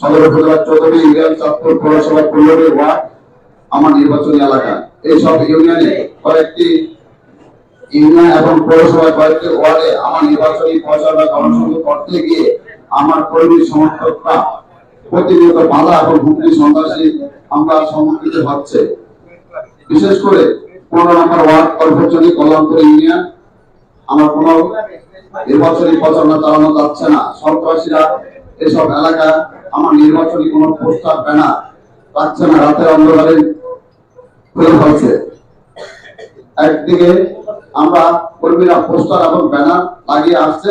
সদর উপজেলার চৌধুরী ইউনিয়ন, চাঁদপুর পৌরসভা পনেরোটি ওয়ার্ড আমার নির্বাচনী এলাকা। এইসব ইউনিয়নে কয়েকটি ইউনিয়ন এবং পৌরসভা কয়েকটি ওয়ার্ডে আমার নির্বাচনী প্রচারণা জনসংযোগ করতে গিয়ে আমার কর্মী সমর্থকরা প্রতিনিয়ত বাধা এবং হুমকি সন্ত্রাসী আমরা সম্মুখীন হচ্ছে। বিশেষ করে পনেরো নম্বর ওয়ার্ড কর্মচারী কল্যাণপুর ইউনিয়ন। আমার কোন নির্বাচনী প্রচারণা চালানো যাচ্ছে না। সন্ত্রাসীরা এসব এলাকা, আমার নির্বাচনী কোন পোস্টার, ব্যানার রাখছে না। রাতের অন্ধকারে খুলে ফেলছে। একদিকে আমরা কর্মীরা পোস্টার এবং ব্যানার লাগিয়ে আসছে।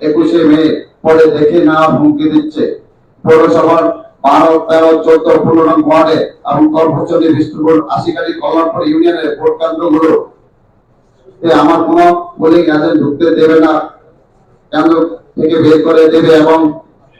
একুশে মে, পরে দেখে না হুমকি দিচ্ছে। পৌরসভার বারো, তেরো, চোদ্দ পনেরো নং ওয়ার্ডে এবং কর্মচারী বিষ্ণুপুর আশিকারি কল্যাণপুর ইউনিয়নের ভোট কেন্দ্রগুলো। আমার কোন পোলিং এজেন্ট ঢুকতে দেবে না। কেন্দ্র থেকে বের করে দেবে এবং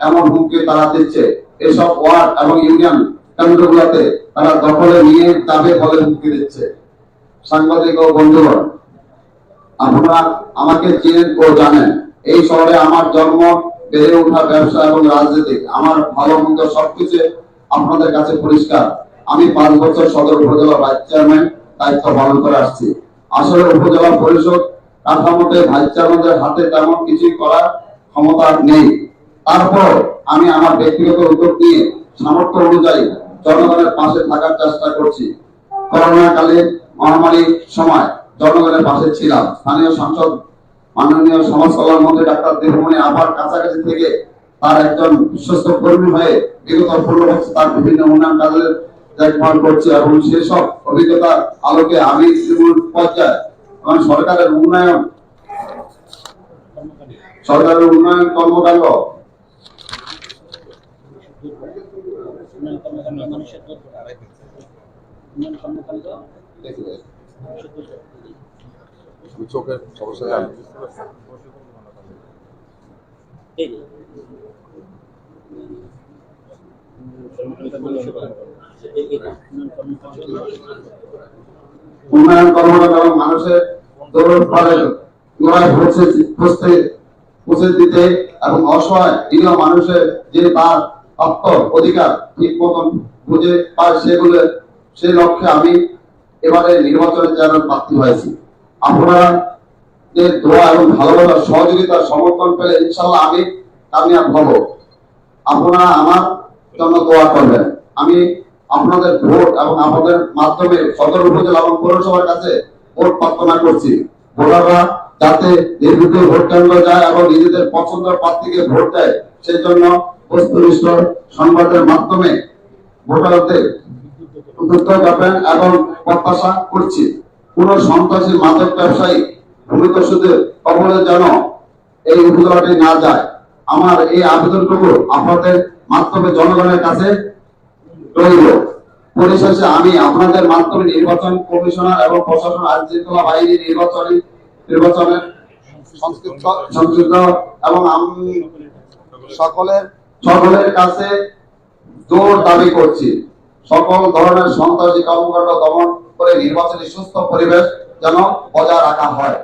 এমন হুমকি তারা দিচ্ছে। এসব ওয়ার্ড এবং ইউনিয়ন কেন্দ্রগুলোতে তারা দখলে নিয়ে যাবে বলে হুমকি দিচ্ছে। সাংবাদিক ও বন্ধুগণ, আপনারা আমাকে চিনেন ও জানেন। এই শহরে আমার জন্ম, বেড়ে ওঠা ব্যবসা এবং রাজনীতি, আমার ভালো মন্দ সবকিছু আপনাদের কাছে পরিষ্কার। আমি পাঁচ বছর সদর উপজেলা ভাইস চেয়ারম্যান, দায়িত্ব পালন করে আসছি। আসলে উপজেলা পরিষদ কাঠামোতে ভাইস চেয়ারম্যানদের হাতে তেমন কিছুই করার ক্ষমতা নেই। তারপর আমি আমার ব্যক্তিগত উদ্যোগ নিয়ে সামর্থ্য অনুযায়ী জনগণের পাশে থাকার চেষ্টা করছি। করোনা কালে মহামারীর সময় জনগণের পাশে ছিলাম। স্থানীয় সংসদ মাননীয় সমাজ কল্যাণ মন্ত্রী ডাক্তার দীর্ঘমণি আবার কাছাকাছি থেকে তার একজন বিশ্বস্ত কর্মী হয়ে বিগত পনেরো বছর তার বিভিন্ন উন্নয়ন কাজের দেখভাল করছে এবং সেসব অভিজ্ঞতার আলোকে আমি তৃণমূল পর্যায়ে এবং সরকারের উন্নয়ন সরকারের উন্নয়ন কর্মকাণ্ড? উন্নয়ন এবং মানুষের পারে গোড়ায় দিতে এবং অসহায় নিরীহ মানুষের যে তার অধিকার ঠিক মতন বুঝে পায় সেগুলো সেই লক্ষ্যে আমি এবারে নির্বাচনের চেয়ারম্যান প্রার্থী হয়েছি আপনারা যে দোয়া এবং ভালোবাসা সহযোগিতা সমর্থন পেলে ইনশাল্লাহ আমি কামিয়াব হব। আপনারা আমার জন্য দোয়া করবেন। আমি আপনাদের ভোট এবং আপনাদের মাধ্যমে সদর উপজেলা এবং পৌরসভার কাছে ভোট প্রার্থনা করছি। ভোটাররা যাতে নির্বিঘ্নে ভোট কেন্দ্র যায় এবং নিজেদের পছন্দের প্রার্থীকে ভোট দেয় সেই জন্য বস্তুনিষ্ঠ সংবাদের মাধ্যমে ভোটারদের উদ্বুদ্ধ এবং প্রত্যাশা করছি। কোন সন্ত্রাসী মাদক ব্যবসায়ী ভূমিদস্যুদের কবলে যেন এই উপজেলাটি না যায়। আমার এই আবেদনটুকু আপনাদের মাধ্যমে জনগণের কাছে রইল। পরিশেষে আমি আপনাদের মাধ্যমে নির্বাচন কমিশনার এবং প্রশাসন আইন শৃঙ্খলা বাহিনী নির্বাচনী নির্বাচনের এবং আমি সকলের সকলের কাছে জোর দাবি করছি। সকল ধরনের সন্ত্রাসী কর্মকাণ্ড দমন করে নির্বাচনী সুস্থ পরিবেশ যেন বজায় রাখা হয়।